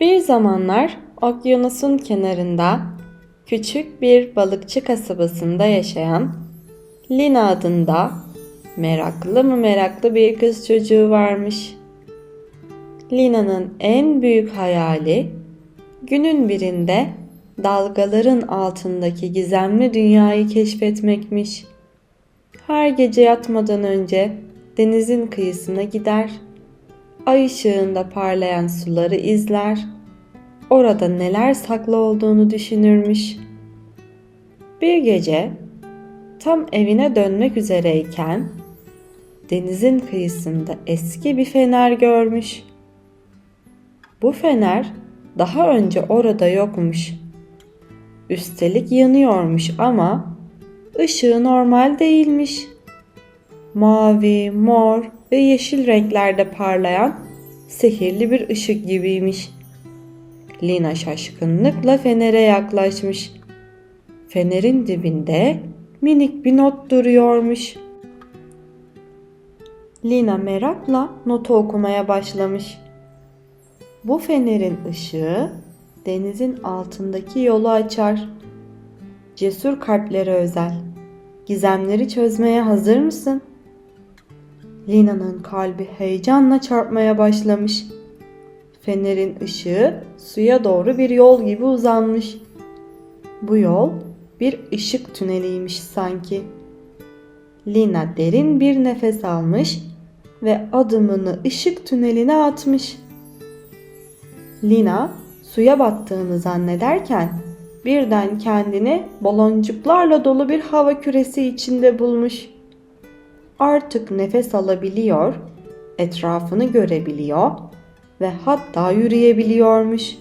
Bir zamanlar okyanusun kenarında küçük bir balıkçı kasabasında yaşayan Lina adında meraklı mı meraklı bir kız çocuğu varmış. Lina'nın en büyük hayali günün birinde dalgaların altındaki gizemli dünyayı keşfetmekmiş. Her gece yatmadan önce denizin kıyısına gider ay ışığında parlayan suları izler, orada neler saklı olduğunu düşünürmüş. Bir gece tam evine dönmek üzereyken denizin kıyısında eski bir fener görmüş. Bu fener daha önce orada yokmuş. Üstelik yanıyormuş ama ışığı normal değilmiş. Mavi, mor ve yeşil renklerde parlayan sihirli bir ışık gibiymiş. Lina şaşkınlıkla fenere yaklaşmış. Fenerin dibinde minik bir not duruyormuş. Lina merakla notu okumaya başlamış. Bu fenerin ışığı denizin altındaki yolu açar. Cesur kalplere özel. Gizemleri çözmeye hazır mısın? Lina'nın kalbi heyecanla çarpmaya başlamış. Fenerin ışığı suya doğru bir yol gibi uzanmış. Bu yol bir ışık tüneliymiş sanki. Lina derin bir nefes almış ve adımını ışık tüneline atmış. Lina suya battığını zannederken birden kendini baloncuklarla dolu bir hava küresi içinde bulmuş artık nefes alabiliyor, etrafını görebiliyor ve hatta yürüyebiliyormuş.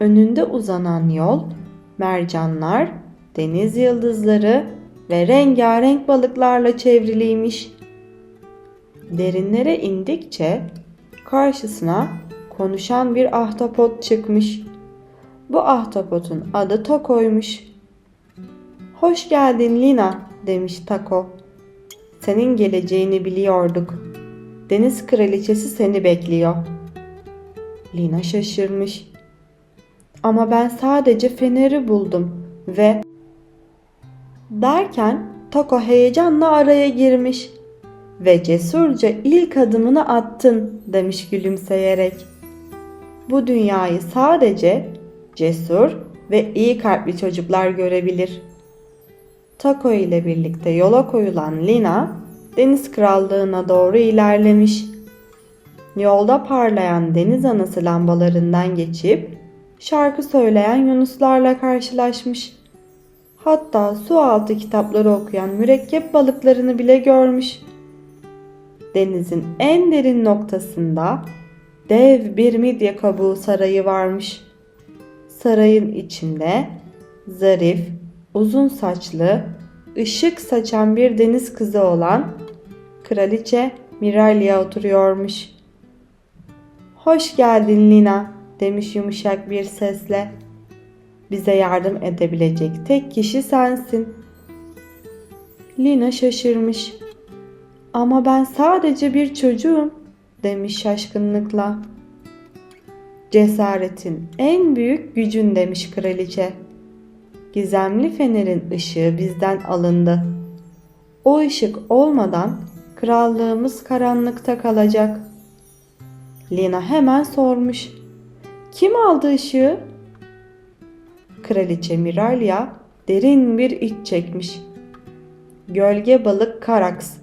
Önünde uzanan yol, mercanlar, deniz yıldızları ve rengarenk balıklarla çevriliymiş. Derinlere indikçe karşısına konuşan bir ahtapot çıkmış. Bu ahtapotun adı Tako'ymuş. Hoş geldin Lina demiş Tako. Senin geleceğini biliyorduk. Deniz kraliçesi seni bekliyor. Lina şaşırmış. Ama ben sadece feneri buldum ve derken Taco heyecanla araya girmiş ve cesurca ilk adımını attın demiş gülümseyerek. Bu dünyayı sadece cesur ve iyi kalpli çocuklar görebilir.'' Taco ile birlikte yola koyulan Lina deniz krallığına doğru ilerlemiş. Yolda parlayan deniz anası lambalarından geçip şarkı söyleyen yunuslarla karşılaşmış. Hatta su altı kitapları okuyan mürekkep balıklarını bile görmüş. Denizin en derin noktasında dev bir midye kabuğu sarayı varmış. Sarayın içinde zarif, uzun saçlı, ışık saçan bir deniz kızı olan kraliçe Miralia oturuyormuş. Hoş geldin Lina demiş yumuşak bir sesle. Bize yardım edebilecek tek kişi sensin. Lina şaşırmış. Ama ben sadece bir çocuğum demiş şaşkınlıkla. Cesaretin en büyük gücün demiş kraliçe. Gizemli fenerin ışığı bizden alındı. O ışık olmadan krallığımız karanlıkta kalacak. Lina hemen sormuş. Kim aldı ışığı? Kraliçe Miralia derin bir iç çekmiş. Gölge balık Karax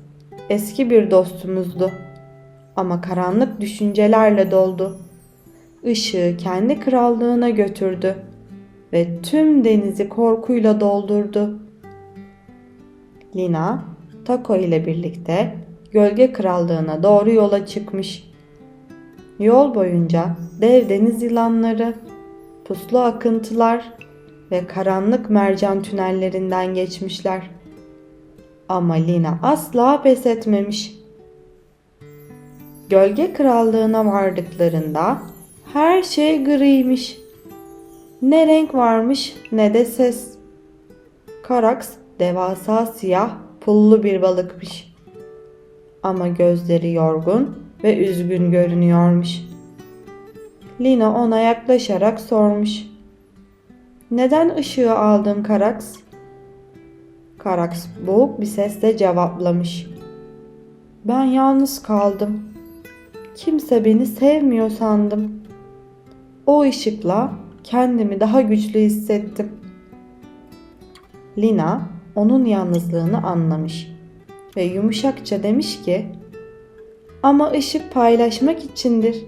eski bir dostumuzdu. Ama karanlık düşüncelerle doldu. Işığı kendi krallığına götürdü.'' Ve tüm denizi korkuyla doldurdu. Lina, Taco ile birlikte gölge krallığına doğru yola çıkmış. Yol boyunca dev deniz yılanları, puslu akıntılar ve karanlık mercan tünellerinden geçmişler. Ama Lina asla pes etmemiş. Gölge krallığına vardıklarında her şey griymiş. Ne renk varmış ne de ses. Karaks devasa siyah pullu bir balıkmış. Ama gözleri yorgun ve üzgün görünüyormuş. Lina ona yaklaşarak sormuş. Neden ışığı aldın Karaks? Karaks boğuk bir sesle cevaplamış. Ben yalnız kaldım. Kimse beni sevmiyor sandım. O ışıkla kendimi daha güçlü hissettim. Lina onun yalnızlığını anlamış ve yumuşakça demiş ki ama ışık paylaşmak içindir.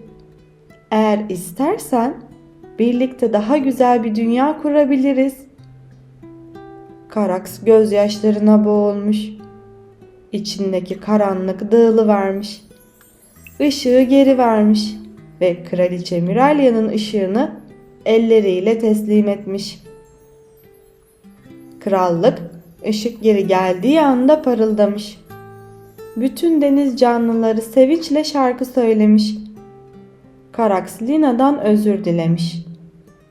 Eğer istersen birlikte daha güzel bir dünya kurabiliriz. Karaks gözyaşlarına boğulmuş. İçindeki karanlık dağılıvermiş. Işığı geri vermiş ve kraliçe Miralya'nın ışığını elleriyle teslim etmiş. Krallık ışık geri geldiği anda parıldamış. Bütün deniz canlıları sevinçle şarkı söylemiş. Karaks Lina'dan özür dilemiş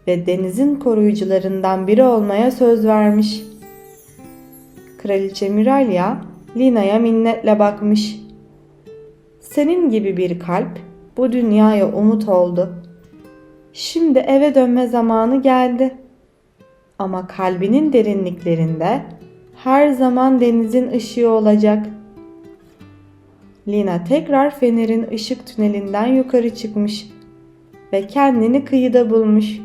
ve denizin koruyucularından biri olmaya söz vermiş. Kraliçe Miralya Lina'ya minnetle bakmış. Senin gibi bir kalp bu dünyaya umut oldu. Şimdi eve dönme zamanı geldi. Ama kalbinin derinliklerinde her zaman denizin ışığı olacak. Lina tekrar fenerin ışık tünelinden yukarı çıkmış ve kendini kıyıda bulmuş.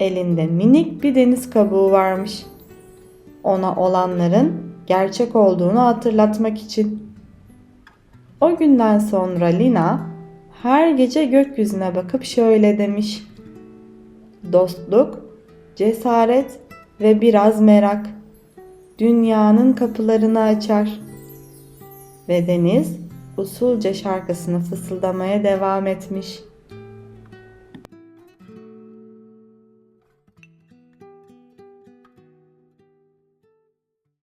Elinde minik bir deniz kabuğu varmış. Ona olanların gerçek olduğunu hatırlatmak için. O günden sonra Lina her gece gökyüzüne bakıp şöyle demiş. Dostluk, cesaret ve biraz merak dünyanın kapılarını açar. Ve deniz usulca şarkısını fısıldamaya devam etmiş.